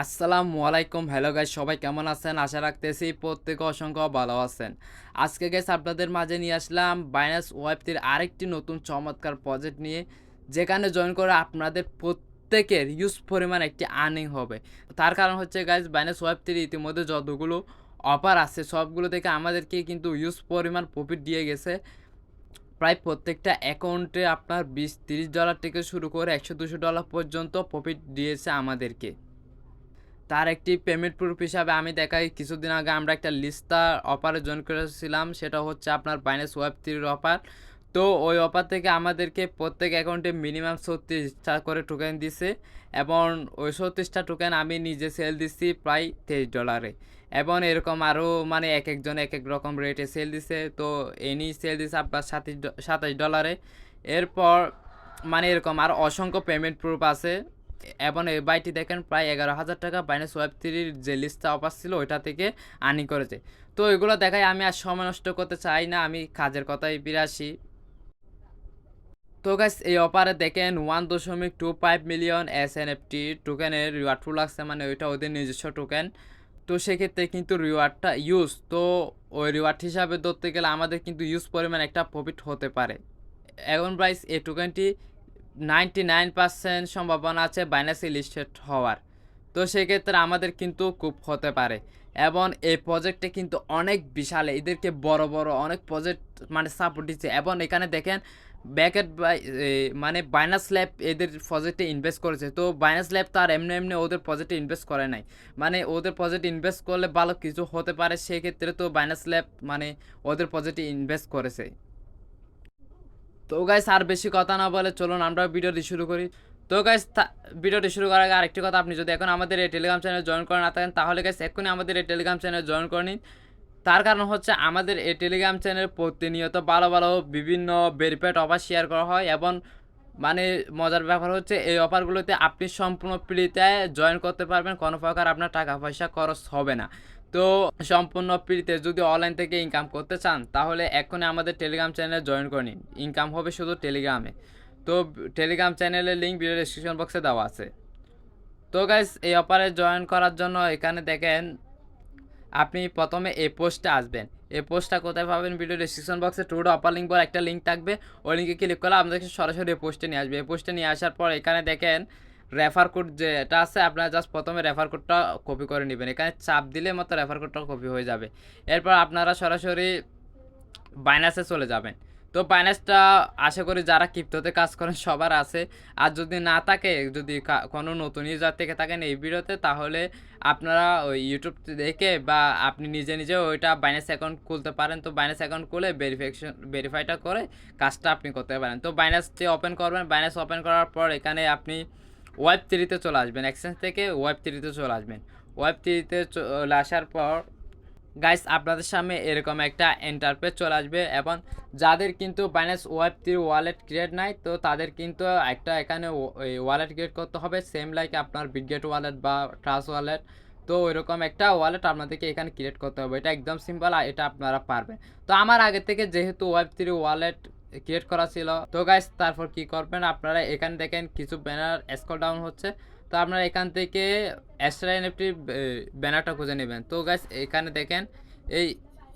আসসালামু আলাইকুম। Hello guys সবাই কেমন আছেন? আশা রাখতেছি প্রত্যেকে অসংখ্য ভালো আছেন। আজকে গাইস আপনাদের মাঝে নিয়ে আসলাম বাইনাস ওয়েবটির আরেকটি নতুন চমৎকার প্রজেক্ট নিয়ে, যেখানে জয়েন করে আপনাদের প্রত্যেকের ইউজ পরিমাণ একটি আর্নিং হবে। তার কারণ হচ্ছে গাইস বাইনাস ওয়েবটির ইতিমধ্যে যতগুলো অফার আছে, সবগুলো থেকে আমাদেরকে কিন্তু ইউজ পরিমাণ প্রফিট দিয়ে গেছে। প্রায় প্রত্যেকটা অ্যাকাউন্টে আপনার বিশ তিরিশ ডলার থেকে শুরু করে একশো দুশো ডলার পর্যন্ত প্রফিট দিয়েছে আমাদেরকে। তার একটি পেমেন্ট প্রুফ হিসাবে আমি দেখাই। কিছুদিন আগে আমরা একটা লিস্টা অফারে জয়েন করেছিলাম, সেটা হচ্ছে আপনার বাইনাস ওয়েব থ্রির অফার তো ওই অফার থেকে আমাদেরকে প্রত্যেক অ্যাকাউন্টে মিনিমাম ছত্রিশটা করে টোকেন দিছে এবং ওই ছত্রিশটা টোকেন আমি নিজে সেল দিচ্ছি প্রায় তেইশ ডলারে এবং এরকম আরও মানে এক একজন এক এক রকম রেটে সেল দিছে। তো এনি সেল দিছে আপনার সাতাশ সাতাশ ডলারে এরপর মানে এরকম আর অসংখ্য পেমেন্ট প্রুফ আছে। এবং এই বাইটি দেখেন, প্রায় এগারো হাজার টাকা বাইনাস ওয়েব থ্রির যে লিস্টটা অফার ছিল, ওইটা থেকে আর্নিং করেছে। তো এগুলো দেখায় আমি আর সময় নষ্ট করতে চাই না, আমি কাজের কথাই ফিরে আসি তো গাইস এই অফারে দেখেন ওয়ান দশমিক two five million S N F T টোকেনের রিওয়ার্ড ফুল লাগছে মানে ওইটা ওদের নিজস্ব টোকেন তো সেক্ষেত্রে কিন্তু রিওয়ার্ডটা ইউজ তো ওই রিওয়ার্ড হিসাবে ধরতে গেলে আমাদের কিন্তু ইউজ পরিমাণ একটা প্রফিট হতে পারে। এখন প্রাইস এই টোকেনটি নাইনটি নাইন পার্সেন্ট সম্ভাবনা আছে বাইনাসি লিস্টেড হওয়ার। তো সেক্ষেত্রে আমাদের কিন্তু খুব হতে পারে। এবং এই প্রজেক্টে কিন্তু অনেক বিশাল, এদেরকে বড় বড় অনেক প্রজেক্ট মানে সাপোর্ট দিচ্ছে। এবং এখানে দেখেন ব্যাকেট বাই মানে বাইনাস ল্যাব এদের প্রজেক্টে ইনভেস্ট করেছে। তো বাইনাস ল্যাব তার এমনি এমনি ওদের প্রজেক্টে ইনভেস্ট করে নাই। মানে ওদের প্রজেক্টে ইনভেস্ট করলে ভালো কিছু হতে পারে, সেক্ষেত্রে তো বাইনাস ল্যাব মানে ওদের প্রজেক্টে ইনভেস্ট করেছে। তো গাইস আর বেশি কথা না বলে চলুন আমরা ভিডিওটি শুরু করি। তো গাইস ভিডিওটি শুরু করার আগে আরেকটি কথা, আপনি যদি এখন আমাদের এই টেলিগ্রাম চ্যানেল জয়েন করে না থাকেন, তাহলে গাইস এক্ষুনি আমাদের এই টেলিগ্রাম চ্যানেল জয়েন করে নিন। তার কারণ হচ্ছে আমাদের এই টেলিগ্রাম চ্যানেল প্রতিনিয়ত ভালো ভালো বিভিন্ন ভেরিফাইড অফার শেয়ার করা হয় এবং মানে মজার ব্যাপার হচ্ছে এই অফারগুলোতে আপনি সম্পূর্ণ ফ্রিতে জয়েন করতে পারবেন। কোনো প্রকার আপনার টাকা পয়সা খরচ হবে না। তো সম্পূর্ণ ফ্রিতে যদি অনলাইন থেকে ইনকাম করতে চান, তাহলে এখনই আমাদের টেলিগ্রাম চ্যানেলে জয়েন করে নিন। ইনকাম হবে শুধু টেলিগ্রামে তো টেলিগ্রাম চ্যানেলের লিঙ্ক ভিডিও ডিসক্রিপশন বক্সে দেওয়া আছে। তো গাইস এই অফারে জয়েন করার জন্য এখানে দেখেন, আপনি প্রথমে এই পোস্টে আসবেন। এই পোস্টটা কোথায় পাবেন ভিডিও ডিসক্রিপশন বক্সে টুডো অপার লিঙ্ক বলে একটা লিঙ্ক থাকবে। ওই লিঙ্কে ক্লিক করলে আপনাদেরকে সরাসরি এই পোস্টে নিয়ে আসবে। এই পোস্টে নিয়ে আসার পর এখানে দেখেন রেফার কোড যেটা আছে, আপনারা জাস্ট প্রথমে রেফার কোডটা কপি করে নেবেন। এখানে চাপ দিলে মতো রেফার কোডটা কপি হয়ে যাবে। এরপর আপনারা সরাসরি বাইনাসে চলে যাবেন। তো বাইনাসটা আশা করি যারা ক্রিপ্টোতে কাজ করেন, সবার আছে। আর যদি না থাকে, যদি কোনো নতুন ইউজার থেকে থাকেন এই ভিডিওতে, তাহলে আপনারা ওই ইউটিউব দেখে বা আপনি নিজে নিজে ওইটা বাইনাস অ্যাকাউন্ট খুলতে পারেন। তো বাইনাস অ্যাকাউন্ট খুলে ভেরিফিকেশন ভেরিফাইটা করে কাজটা আপনি করতে পারেন। তো বাইনাসটি ওপেন করবেন। বাইনাস ওপেন করার পর এখানে আপনি ওয়েব থ্রিতে চলে আসবেন এক্সচেঞ্জ থেকে ওয়েব থ্রিতে চলে আসবেন। ওয়েব থ্রিতে চলে আসার পর গাইস আপনাদের সামনে এরকম একটা এন্টারপেজ চলে আসবে এবং যাদের কিন্তু Binance web three wallet create নাই, তো তাদের কিন্তু একটা এখানে ওয়ালেট ক্রিয়েট করতে হবে সেম লাইক আপনার বিগগেট ওয়ালেট বা ট্রাস ওয়ালেট তো ওইরকম একটা ওয়ালেট আপনাদেরকে এখানে ক্রিয়েট করতে হবে। এটা একদম সিম্পল এটা আপনারা পারবেন। তো আমার আগে থেকে যেহেতু ওয়েব থ্রি ওয়ালেট ক্রিয়েট করা ছিল। তো গাইস তারপর কি করবেন? আপনারা এখানে দেখেন কিছু ব্যানার স্কল ডাউন হচ্ছে। তো আপনারা এখান থেকে এক্সট্রা এনএফটি ব্যানারটা খুঁজে নেবেন। তো গাইস এখানে দেখেন, এই,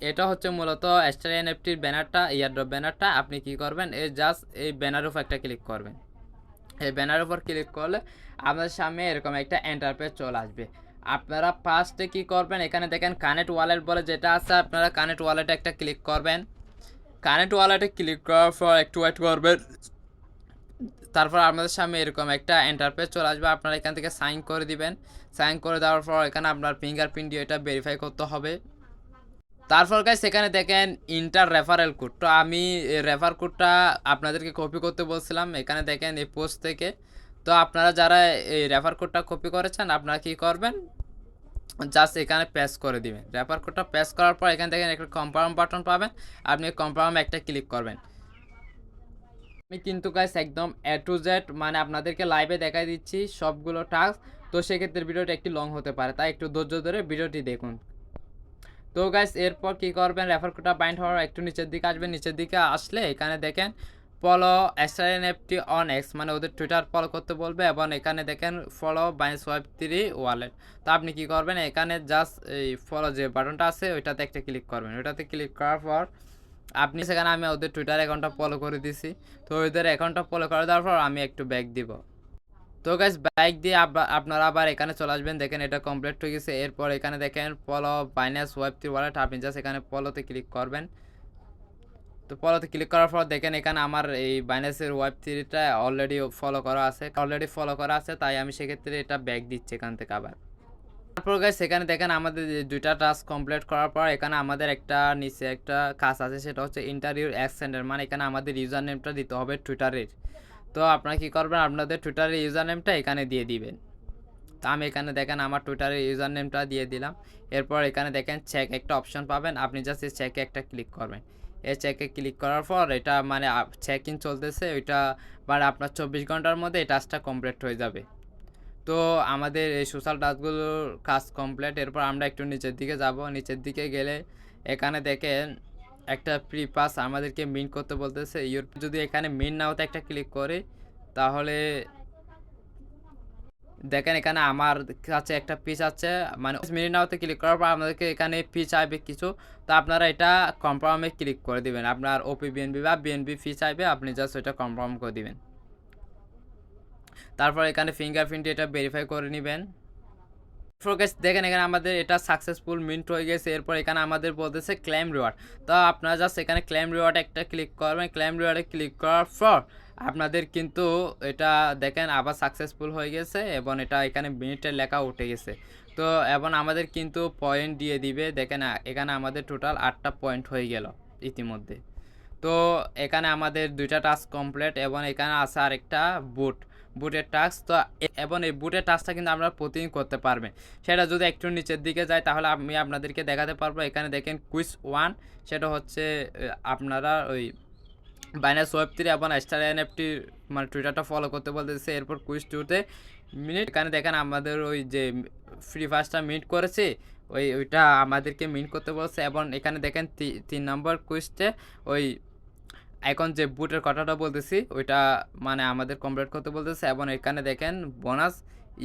এটা হচ্ছে মূলত এক্সট্রা এনএফটির ব্যানারটা ইয়ারড্রপ ব্যানারটা আপনি কি করবেন? এই জাস্ট এই ব্যানার উপর একটা ক্লিক করবেন। এই ব্যানার উপর ক্লিক করলে আপনার সামনে এরকম একটা এন্টারপেজ চলে আসবে। আপনারা ফার্স্টে কি করবেন? এখানে দেখেন কানেক্ট ওয়ালেট বলে যেটা আছে, আপনারা কানেক্ট ওয়ালেটে একটা ক্লিক করবেন। কানেক্ট ওয়ালেটে ক্লিক করার পর একটু ওয়েট করবেন। তারপর আপনাদের সামনে এরকম একটা এন্টারপেজ চলে আসবে। আপনারা এখান থেকে সাইন করে দিবেন। সাইন করে দেওয়ার পর এখানে আপনার ফিঙ্গারপ্রিন্ট দিয়ে এটা ভেরিফাই করতে হবে। তারপর গাইস সেখানে দেখেন ইন্টার রেফারেল কোড তো আমি রেফার কোডটা আপনাদেরকে কপি করতে বলছিলাম। এখানে দেখেন এই পোস্ট থেকে। তো আপনারা যারা এই রেফার কোডটা কপি করেছেন, আপনারা কি করবেন? জাস্ট এখানে প্রেস করে দিবেন। রেফার কোডটা প্রেস করার পর এখানে দেখেন একটা কনফার্ম বাটন পাবেন। আপনি কনফার্ম একটা ক্লিক করবেন। আমি কিন্তু গাইস একদম এ টু জেড মানে আপনাদেরকে লাইভে দেখাই দিচ্ছি সবগুলো টাস্ক তো সেক্ষেত্রে ভিডিওটা একটু লং হতে পারে, তাই একটু ধৈর্য ধরে ভিডিওটি দেখুন। তো গাইস এরপর কি করবেন? রেফার কোডটা বাইন্ড হওয়ার একটু নিচের দিকে আসবেন। নিচের দিকে আসলে এখানে দেখেন follow SRN FT on X মানে ওদের টুইটার ফলো করতে বলবে এবং এখানে দেখেন follow Binance web three wallet তো আপনি কি করবেন? এখানে জাস্ট এই ফলো যে বাটনটা আছে, ওইটাতে একটা ক্লিক করবেন। ওইটাতে ক্লিক করার পর আপনি সেখানে আমি ওদের টুইটার অ্যাকাউন্টটা ফলো করে দিছি। তো ওদের অ্যাকাউন্টটা ফলো করে দেওয়ার পর আমি একটু ব্যাক দিব। তো গাইজ বাইক দিয়ে আপনারা আবার এখানে চলে আসবেন। দেখেন এটা কমপ্লিট হয়ে গেছে। এরপর এখানে দেখেন follow Binance web three wallet আপনি জাস্ট এখানে ফলোতে ক্লিক করবেন। তো ফলোতে ক্লিক করার পর দেখেন এখানে আমার এই বাইন্যান্সের ওয়েব থ্রিটা অলরেডি ফলো করা আছে অলরেডি ফলো করা আছে, তাই আমি সেক্ষেত্রে এটা ব্যাক দিচ্ছি এখান থেকে আবার। তারপর গাইজ সেখানে দেখেন আমাদের দুইটা টাস্ক কমপ্লিট করার পর এখানে আমাদের একটা নিচে একটা কাজ আছে, সেটা হচ্ছে ইন্টারভিউ অ্যাক্সেন্ডার মানে এখানে আমাদের ইউজার নেমটা দিতে হবে টুইটারের তো আপনারা কী করবেন, আপনাদের টুইটারের ইউজার নেমটা এখানে দিয়ে দিবেন। তো আমি এখানে দেখেন আমার টুইটারের ইউজার নেমটা দিয়ে দিলাম। এরপর এখানে দেখেন চেক একটা অপশন পাবেন, আপনি জাস্ট চেকে একটা ক্লিক করবেন। এই চেকে ক্লিক করার পর এটা মানে চেক ইন চলতেছে, ওইটা মানে আপনার চব্বিশ ঘণ্টার মধ্যে এই টাস্কটা কমপ্লিট হয়ে যাবে। তো আমাদের এই সোশ্যাল টাস্কগুলোর কাজ কমপ্লিট এরপর আমরা একটু নিচের দিকে যাব। নিচের দিকে গেলে এখানে দেখেন একটা প্রি পাস আমাদেরকে মিন করতে বলতেছে। ইউর যদি এখানে মিন না হতে একটা ক্লিক করি, তাহলে দেখেন, এখানে আমার কাছে একটা পিচ আছে। মানে মিনিট নাওতে ক্লিক করার পর আমাদেরকে এখানে ফি চাইবে কিছু। তো আপনারা এটা কনফার্মে ক্লিক করে দিবেন। আপনার ওপি বিএনবি বা বিএনবি ফি চাইবে, আপনি জাস্ট ওইটা কনফার্ম করে দিবেন। তারপর এখানে ফিঙ্গারপ্রিন্ট এটা ভেরিফাই করে নেবেন। ফোকাস দেখেন, এখানে আমাদের এটা সাকসেসফুল মিন্ট হয়ে গেছে। এরপর এখানে আমাদের বলতেছে ক্লেম রিওয়ার্ড তো আপনারা জাস্ট এখানে ক্লেম রিওয়ার্ড একটা ক্লিক করবেন। ক্লেম রিওয়ার্ডে ক্লিক করার পর আপনাদের কিন্তু এটা দেখেন আবার সাকসেসফুল হয়ে গেছে এবং এটা এখানে মিনিটের লেখা উঠে গেছে। তো এবং আমাদের কিন্তু পয়েন্ট দিয়ে দিবে, দেখেন, এখানে আমাদের টোটাল আটটা পয়েন্ট হয়ে গেল ইতিমধ্যে। তো এখানে আমাদের দুইটা টাস্ক কমপ্লিট এবং এখানে আছে আরেকটা বুট বুটের টাস্ক তো এবং এই বুটের টাস্কটা কিন্তু আপনারা প্রতিদিন করতে পারবেন সেটা যদি একটু নিচের দিকে যায়, তাহলে আমি আপনাদেরকে দেখাতে পারব। এখানে দেখেন কুইজ ওয়ান সেটা হচ্ছে আপনারা ওই বাইনাস ওয়েব থ্রি এবং স্টার এনএফটি মানে টুইটারটা ফলো করতে বলতেছে। এরপর কুইজ টুতে মিনিট, এখানে দেখেন আমাদের ওই যে ফ্রি ফায়ারটা মিট করেছে, ওই, ওইটা আমাদেরকে মিট করতে বলছে এবং এখানে দেখেন তিন নম্বর কুইজতে ওই এখন যে বুটের কথাটা বলতেছি, ওইটা মানে আমাদের কমপ্লিট করতে বলতেছে এবং এখানে দেখেন bonus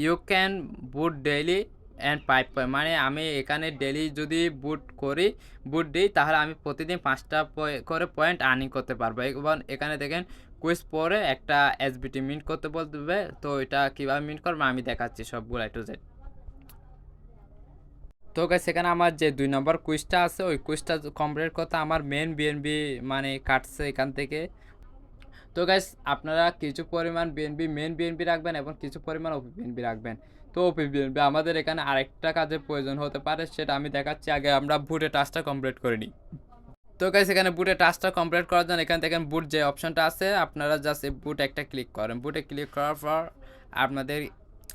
you can boot daily and pipe মানে আমি এখানে ডেইলি যদি বুট করি বুট দিই, তাহলে আমি প্রতিদিন পাঁচটা করে পয়েন্ট আর্নিং করতে পারব। এবং এখানে দেখেন কুইজ পরে একটা এসবিটি মিন্ট করতে বলবে, তো এটা কীভাবে মিন্ট করব আমি দেখাচ্ছি সবগুলো টু জেড তো সেখানে আমার যে দুই নম্বর কুইজটা আছে, ওই কুইজটা কমপ্লিট করতে আমার মেন বিএনবি মানে কাটছে এখান থেকে। তো গাইস আপনারা কিছু পরিমাণ বিএনবি মেন বিএনবি রাখবেন এবং কিছু পরিমাণ ওপি বিএনবি রাখবেন। তো ওপি বিএনবি আমাদের এখানে আরেকটা কাজের প্রয়োজন হতে পারে, সেটা আমি দেখাচ্ছি। আগে আমরা বুটের টাস্কটা কমপ্লিট করে নিই। তো গাইস এখানে বুটের টাস্কটা কমপ্লিট করার জন্য এখান থেকে বুট যে অপশনটা আছে, আপনারা জাস্ট এই বুট একটা ক্লিক করেন। বুটে ক্লিক করার পর আপনাদের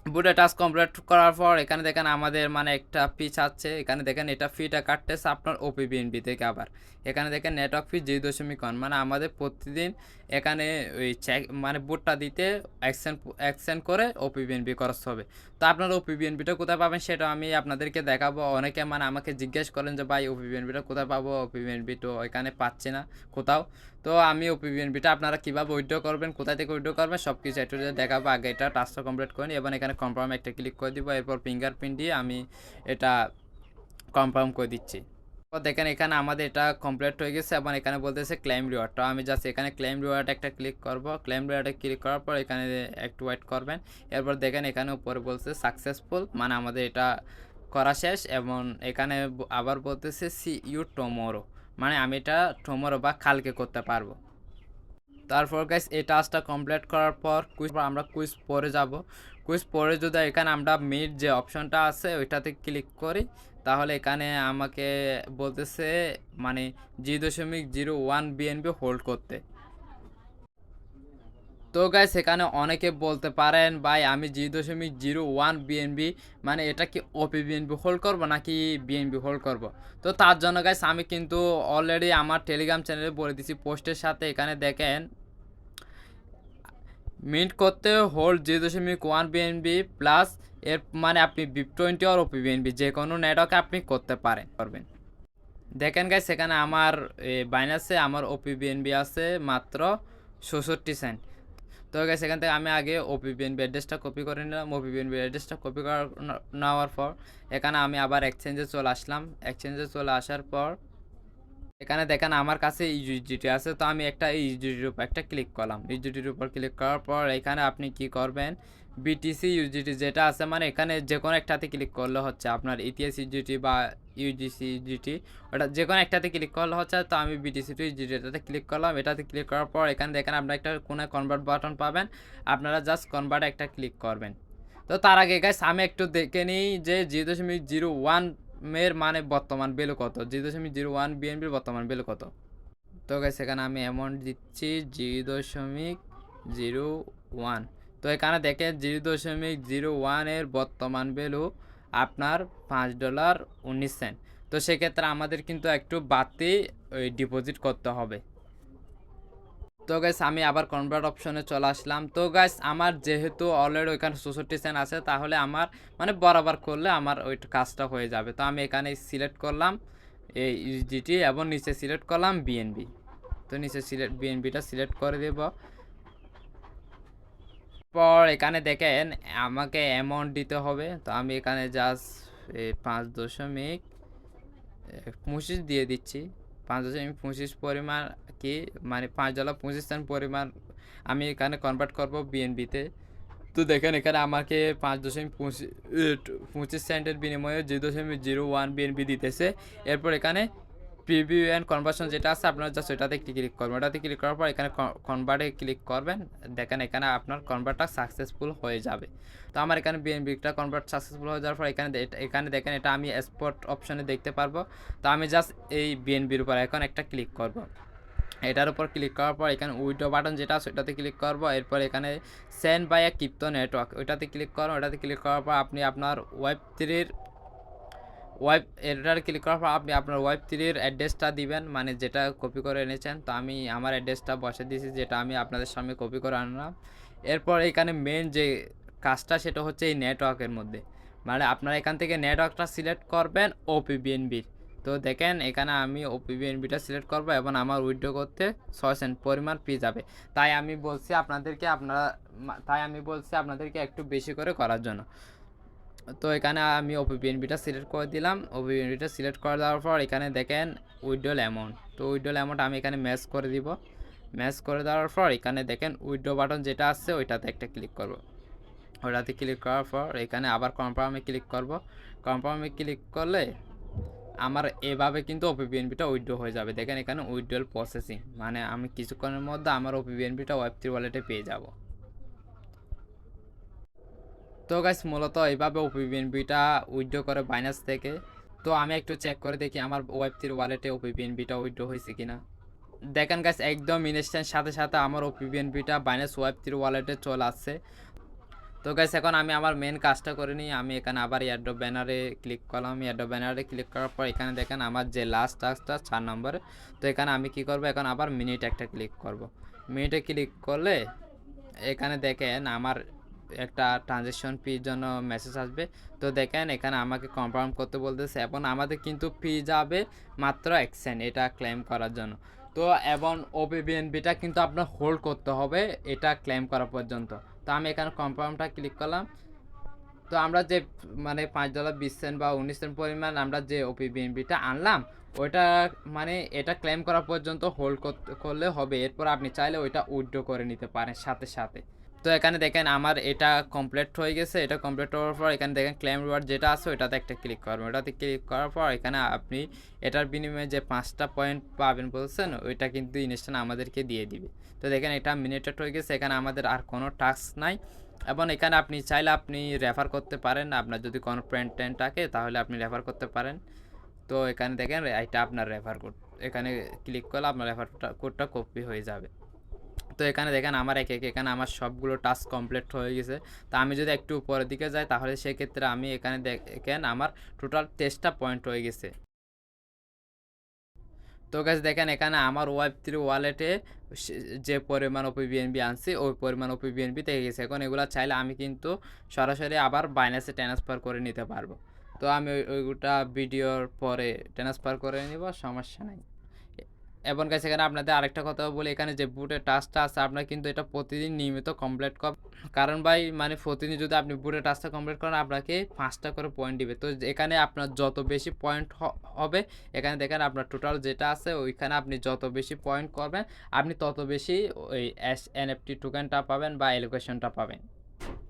বুটে টাস্ক কমপ্লিট করার পর এখানে দেখেন আমাদের মানে একটা পিচ আছে। এখানে দেখেন এটা ফিটা কাটতেছে আপনার ওপি থেকে আবার। এখানে দেখেন নেটওয়ার্ক ফি দুই দশমিক ওয়ান মানে আমাদের প্রতিদিন এখানে ওই চেক মানে বুটটা দিতে অ্যাকসেন্ট অ্যাকসেন্ট করে ওপি বিএনবি খরচ হবে। তো আপনার ওপি বিএনবিটা কোথায় পাবেন সেটা আমি আপনাদেরকে দেখাবো। অনেকে মানে আমাকে জিজ্ঞেস করেন যে, ভাই ওপি বিএনবিটা কোথায় পাবো? ওপি বিএনবি তো এখানে পাচ্ছি না কোথাও। তো আমি ওপি বিএনবিটা আপনারা কীভাবে উইড্রো করবেন, কোথায় থেকে উইড্রো করবেন সব কিছু একটু দেখাবো, আগে এটা টাস্কটা কমপ্লিট করিনি এবং এখানে কনফার্ম একটা ক্লিক করে দিব, এরপর ফিঙ্গারপ্রিন্ট দিয়ে আমি এটা কনফার্ম করে দিচ্ছি। তো দেখেন এখানে আমাদের এটা কমপ্লিট হয়ে গেছে, এবং এখানে বলতেছে ক্লেম রিওয়ার্ডটা আমি জাস্ট এখানে ক্লেম রিওয়ার্ড একটা ক্লিক করব ক্লেম রিওয়ার্ডে ক্লিক করার পর এখানে একটু ওয়েট করবেন। এরপর দেখেন এখানে উপরে বলছে সাকসেসফুল মানে আমাদের এটা করা শেষ, এবং এখানে আবার বলতেছে সি ইউ টমোরো মানে আমি এটা টমোরো বা কালকে করতে পারব। তারপর গাইস এই টাস্কটা কমপ্লিট করার পর কুইজ আমরা কুইজ পরে যাব। কুইজ পরে যদি এখানে আমরা মিট যে অপশনটা আছে, ওইটাতে ক্লিক করি, তাহলে এখানে আমাকে বলতেছে মানে জি দশমিক জিরো ওয়ান বিএনপি হোল্ড করতে। তো গাইস এখানে অনেকে বলতে পারেন, ভাই, আমি জি দশমিক জিরো ওয়ান বিএনবি মানে এটা কি ওপি বিএনবি হোল্ড করব নাকি বিএনবি হোল্ড করব? তো তার জন্য গাইস আমি কিন্তু অলরেডি আমার টেলিগ্রাম চ্যানেলে বলে দিছি, পোস্টের সাথে এখানে দেখেন মিন্ট করতে হোল্ড জি দশমিক ওয়ান বিএনবি প্লাস এর মানে আপনি বিপ টোয়েন্টি আর ওপি বিএনবি যে কোনো নেটওয়ার্কে আপনি করতে পারেন, করবেন। দেখেন গাইস সেখানে আমার বাইনাসে আমার ওপি বিএনবি আছে মাত্র ষষট্টি সেন্ট তো গেছে এখান থেকে আমি আগে ওপিপিএনবি অ্যাড্রেসটা কপি করে নিলাম। ওপিপিএনবি অ্যাড্রেসটা কপি করার নেওয়ার পর এখানে আমি আবার এক্সচেঞ্জে চলে আসলাম। এক্সচেঞ্জে চলে আসার পর এখানে দেখেন আমার কাছে ইউজিটি আছে। তো আমি একটা ইউজিটির উপর একটা ক্লিক করলাম। ইউজিটির উপর ক্লিক করার পর এখানে আপনি কি করবেন? বিটিসি ইউজিটি যেটা আছে মানে এখানে যে কোনো একটাতে ক্লিক করলে হচ্ছে আপনার ইতিহাস ইউজিটি বা ইউজিসি ইউজিটি ওটা যে কোনো একটাতে ক্লিক করলে হচ্ছে তো আমি বিটিসি টু ইউজিটি এটাতে ক্লিক করলাম। এটাতে ক্লিক করার পর এখানে দেখেন আপনার একটা কোনো কনভার্ট বাটন পাবেন। আপনারা জাস্ট কনভার্ট একটা ক্লিক করবেন। তো তার আগে গাইস আমি একটু দেখে নিই যে জিরো দশমিক জিরো ওয়ানের মানে বর্তমান ভ্যালু কত? জিরো দশমিক জিরো ওয়ান বিএনপির বর্তমান ভ্যালু কত? তো গাইস এখানে আমি অ্যামাউন্ট দিচ্ছি জিরো দশমিক জিরো ওয়ান তো এখানে দেখেন জিরো দশমিক জিরো ওয়ানের বর্তমান ভ্যালু আপনার পাঁচ ডলার উনিশ সেন্ট তো সেক্ষেত্রে আমাদের কিন্তু একটু বাড়তি ওই ডিপোজিট করতে হবে। তো গাইস আমি আবার কনভার্ট অপশনে চলে আসলাম। তো গাইস আমার যেহেতু অলরেডি ওইখানে চৌষট্টি সেন্ট আছে, তাহলে আমার মানে বরাবর করলে আমার ওই কাজটা হয়ে যাবে। তো আমি এখানে সিলেক্ট করলাম এই ইউজিটি এবং নিচে সিলেক্ট করলাম বিএনবি তো নিচে সিলেক্ট বিএনবিটা সিলেক্ট করে দেব। পর এখানে দেখেন আমাকে অ্যামাউন্ট দিতে হবে। তো আমি এখানে জাস্ট পাঁচ দশমিক পঁচিশ দিয়ে দিচ্ছি। পাঁচ দশমিক পঁচিশ পরিমাণ কি? মানে পাঁচ ডলার পঁচিশ সেন্ট পরিমাণ আমি এখানে কনভার্ট করব বিএনবিতে তো। দেখেন এখানে আমাকে পাঁচ দশমিক পঁচিশ পঁচিশ সেন্টের বিনিময়ে জিরো দশমিক জিরো ওয়ান বিএনবি দিতেছে। এরপর এখানে প্রিভিউ অ্যান্ড কনভার্সন যেটা আছে, আপনারা জাস্ট ওইটাতে ক্লিক করবেন। ওটাতে ক্লিক করার পর এখানে কনভার্টে ক্লিক করবেন। দেখেন এখানে আপনার কনভার্টটা সাকসেসফুল হয়ে যাবে। তো আমার এখানে বিএনবিটা কনভার্ট সাকসেসফুল হয়ে যাওয়ার পর এখানে এখানে দেখেন এটা আমি স্পট অপশনে দেখতে পারব। তো আমি জাস্ট এই বিএনবির উপর এখন একটা ক্লিক করব। এটার উপর ক্লিক করার পর এখানে উইডো বাটন যেটা আছে ওটাতে ক্লিক করব। এরপর এখানে send by a crypto network ওইটাতে ক্লিক করুন ওটাতে ক্লিক করার পর আপনি আপনার ওয়েব থ্রির ওয়েব এটার ক্লিক করার পর আপনি আপনার ওয়েব থ্রির অ্যাড্রেসটা দিবেন মানে যেটা কপি করে এনেছেন। তো আমি আমার অ্যাড্রেসটা বসে দিয়েছি, যেটা আমি আপনাদের সামনে কপি করে আনলাম। এরপর এখানে মেন যে কাজটা, সেটা হচ্ছে এই নেটওয়ার্কের মধ্যে। মানে আপনারা এখান থেকে নেটওয়ার্কটা সিলেক্ট করবেন ওপিবিএনবির তো দেখেন, এখানে আমি ওপিবিএনবিটা সিলেক্ট করব এবং আমার উইথড্র করতে ছয় সেন্ট পরিমাণ ফি যাবে। তাই আমি বলছি আপনাদেরকে, আপনারা, তাই আমি বলছি আপনাদেরকে একটু বেশি করে করার জন্য। তো এখানে আমি ওপিবিএনবিটা সিলেক্ট করে দিলাম। ওপিবিএনবিটা সিলেক্ট করে দেওয়ার পর এখানে দেখেন উইথড্রল অ্যামাউন্ট তো উইথড্রল অ্যামাউন্ট আমি এখানে ম্যাচ করে দিব। ম্যাচ করে দেওয়ার পর এখানে দেখেন উইথড্র বাটন যেটা আছে ওইটাতে একটা ক্লিক করব। ওটাতে ক্লিক করার পর এখানে আবার কনফার্মে ক্লিক করব। কনফার্মে ক্লিক করলে আমার এভাবে কিন্তু ওপিবিএনবিটা উইথড্র হয়ে যাবে। দেখেন এখানে উইথড্রল প্রসেসিং মানে আমি কিছুক্ষণের মধ্যে আমার ওপিবিএনবিটা ওয়েব থ্রি ওয়ালেটে পেয়ে যাব। তো গাইস মূলত এইভাবে ওপিবিএনবিটা উইথড্র করে বাইনাস থেকে। তো আমি একটু চেক করে দেখি আমার ওয়েব থ্রি ওয়ালেটে ওপিবিএনবিটা উইথড্র হয়েছে কিনা। দেখেন গাইস একদম ইনস্ট্যান্ট সাথে সাথে আমার ওপিবিএনবিটা বাইনাস ওয়েব থ্রি ওয়ালেটে চলে আসছে। তো গাইস এখন আমি আমার মেন কাজটা করে নিই। আমি এখানে আবার এয়ারড্রপ ব্যানারে ক্লিক করলাম। এয়ারড্রপ ব্যানারে ক্লিক করার পর এখানে দেখেন আমার যে লাস্ট টাস্কটা চার নম্বরে তো এখানে আমি কি করব? এখন আবার মিনিট একটা ক্লিক করব। মিনিটে ক্লিক করলে এখানে দেখেন আমার একটা ট্রানজেকশন ফির জন্য মেসেজ আসবে। তো দেখেন, এখানে আমাকে কনফার্ম করতে বলতেছে এবং আমাদের কিন্তু ফি যাবে মাত্র এক সেন্ট এটা ক্লেম করার জন্য। তো এবং ওপিবিএনবিটা কিন্তু আপনার হোল্ড করতে হবে এটা ক্লেম করা পর্যন্ত। তো আমি এখানে কনফার্মটা ক্লিক করলাম। তো আমরা যে মানে পাঁচ ডলার বিশ সেন্ট বা উনিশ সেন্ট পরিমাণ আমরা যে ওপিবিএনবিটা আনলাম, ওইটা মানে এটা ক্লেম করা পর্যন্ত হোল্ড করলে হবে। এরপর আপনি চাইলে ওইটা উইথড্র করে নিতে পারেন সাথে সাথে। তো এখানে দেখেন আমার এটা কমপ্লিট হয়ে গেছে, এটা কমপ্লিট হওয়ার পর এখানে দেখেন ক্লেম রিওয়ার্ড যেটা আছে ওটাতে একটা ক্লিক করবেন। ওটাতে ক্লিক করার পর এখানে আপনি এটার বিনিময়ে যে পাঁচটা পয়েন্ট পাবেন বলছেন, ওইটা কিন্তু ইনস্ট্যান্ট আমাদেরকে দিয়ে দিবে। তো দেখেন এটা মিনিটেড হয়ে গেছে, এখানে আমাদের আর কোনো টাস্ক নাই। এবং এখানে আপনি চাইলে আপনি রেফার করতে পারেন, আপনার যদি কোনো ফ্রেন্ড টেন থাকে তাহলে আপনি রেফার করতে পারেন। তো এখানে দেখেন এটা আপনার রেফার কোড এখানে ক্লিক করলে আপনার রেফার কোডটা কপি হয়ে যাবে। তো এখানে দেখেন আমার একে একে, এখানে আমার সবগুলো টাস্ক কমপ্লিট হয়ে গেছে। তো আমি যদি একটু উপরের দিকে যাই, তাহলে সেক্ষেত্রে আমি এখানে দেখেন আমার টোটাল তেইশটা পয়েন্ট হয়ে গেছে। তো গাছ দেখেন এখানে আমার ওয়েব থ্রি ওয়ালেটে যে পরিমাণ ওপিবিএনবি আনছি, ওই পরিমাণ ওপিবিএনবি থেকে গেছে। এখন এগুলো চাইলে আমি কিন্তু সরাসরি আবার বাইনাসে ট্রান্সফার করে নিতে পারব। তো আমি ওই- ওইগুলা ভিডিওর পরে ট্রান্সফার করে নিব, সমস্যা নাই। এবং গাইস, এখানে আপনাদের আরেকটা কথা বলি, এখানে যে বুটের টাচটা আছে, আপনার কিন্তু এটা প্রতিদিন নিয়মিত কমপ্লিট কর কারণ ভাই মানে প্রতিদিন যদি আপনি বুটের টাচটা কমপ্লিট করেন, আপনাকে পাঁচটা করে পয়েন্ট দিবে। তো এখানে আপনার যত বেশি পয়েন্ট হবে, এখানে দেখেন আপনার টোটাল যেটা আছে, ওইখানে আপনি যত বেশি পয়েন্ট করবেন, আপনি তত বেশি ওই এস এনএফটি টোকেনটা পাবেন বা এলোকেশনটা পাবেন।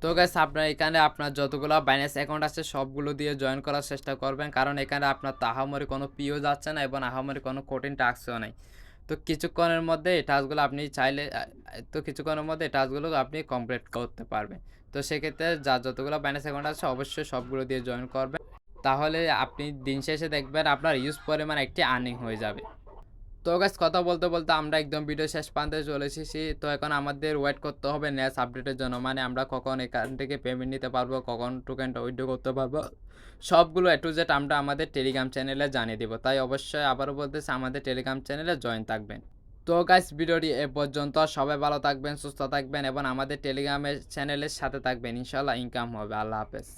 তো গাইস আপনার এখানে আপনার যতগুলো বাইন্যান্স অ্যাকাউন্ট আছে, সবগুলো দিয়ে জয়েন করার চেষ্টা করবেন। কারণ এখানে আপনার তাহামরি কোনো পিও যাচ্ছে না এবং আহামরি কোনো কঠিন টাস্কও নেই। তো কিছুক্ষণের মধ্যে এই টাস্কগুলো আপনি চাইলে, তো কিছুক্ষণের মধ্যে এই টাস্কগুলো আপনি কমপ্লিট করতে পারবেন। তো সেক্ষেত্রে যার যতগুলো বাইন্যান্স অ্যাকাউন্ট আছে, অবশ্যই সবগুলো দিয়ে জয়েন করবেন। তাহলে আপনি দিন শেষে দেখবেন আপনার ইউজ পরিমাণ একটি আর্নিং হয়ে যাবে। তো গাছ কথা বলতে বলতে আমরা একদম ভিডিও শেষ প্রান্তে চলে এসেছি। তো এখন আমাদের ওয়েট করতে হবে নেক্সট আপডেটের জন্য। মানে আমরা কখন এখান থেকে পেমেন্ট নিতে পারব, কখন টোকেনটা উইথড্র করতে পারব, সবগুলো এ টু জেড আমরা আমাদের টেলিগ্রাম চ্যানেলে জানিয়ে দেবো। তাই অবশ্যই আবারও বলতেছি, আমাদের টেলিগ্রাম চ্যানেলে জয়েন থাকবেন। তো গাইস ভিডিওটি এ পর্যন্ত সবাই ভালো থাকবেন, সুস্থ থাকবেন এবং আমাদের টেলিগ্রামের চ্যানেলের সাথে থাকবেন। ইনশাল্লাহ ইনকাম হবে। আল্লাহ হাফেজ।